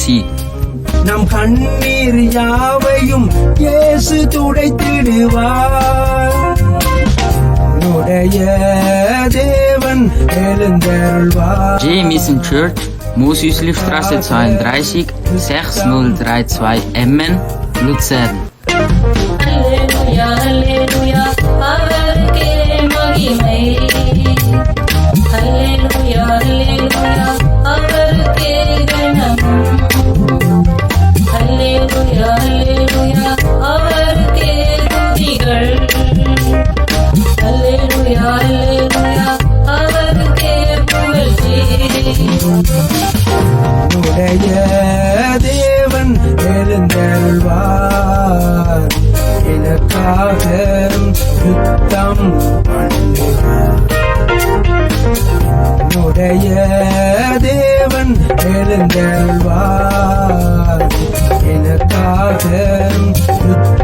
வழிந்தோடும் Come and see. நம் கண்ணீர் யாவையும் இயேசு துடைத்திடுவார் உன்னுடைய தேவன் எழுந்தருள்வார் J. Mission Church, Moosüslistraße 32, 6032 Emmen, Luzern. உடைய தேவன் எழுந்தருள்வார். எனக்காக யுத்தம் உடைய தேவன் எழுந்தருள்வார். எனக்காக யுத்தம்